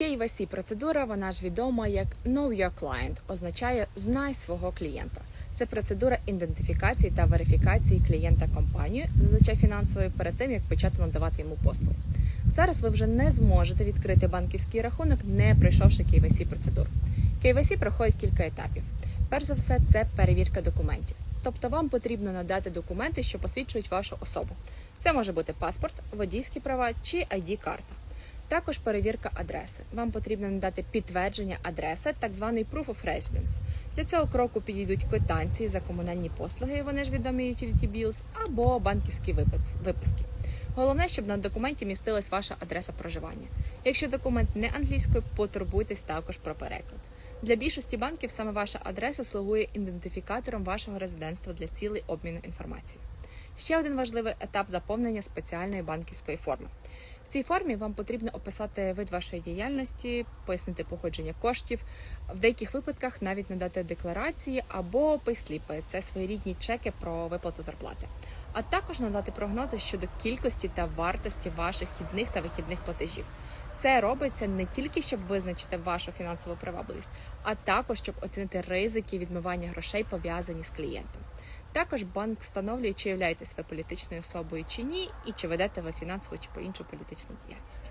KYC процедура, вона ж відома як Know Your Client, означає знай свого клієнта. Це процедура ідентифікації та верифікації клієнта компанії, зазвичай фінансової, перед тим як почати надавати йому послуги. Зараз ви вже не зможете відкрити банківський рахунок, не пройшовши KYC процедуру. KYC проходить кілька етапів. Перш за все, це перевірка документів. Тобто вам потрібно надати документи, що посвідчують вашу особу. Це може бути паспорт, водійські права чи ID-карта. Також перевірка адреси. Вам потрібно надати підтвердження адреси, так званий Proof of Residence. Для цього кроку підійдуть квитанції за комунальні послуги, вони ж відомі Utility Bills, або банківські виписки. Головне, щоб на документі містилась ваша адреса проживання. Якщо документ не англійською, потурбуйтесь також про переклад. Для більшості банків саме ваша адреса слугує ідентифікатором вашого резидентства для цілей обміну інформацією. Ще один важливий етап заповнення спеціальної банківської форми. Цій формі вам потрібно описати вид вашої діяльності, пояснити походження коштів, в деяких випадках навіть надати декларації або пейсліпи – це своєрідні чеки про виплату зарплати. А також надати прогнози щодо кількості та вартості ваших хідних та вихідних платежів. Це робиться не тільки щоб визначити вашу фінансову привабливість, а також щоб оцінити ризики відмивання грошей пов'язані з клієнтом. Також банк встановлює, чи являєтесь ви політичною особою чи ні, і чи ведете ви фінансову чи по іншу політичну діяльність.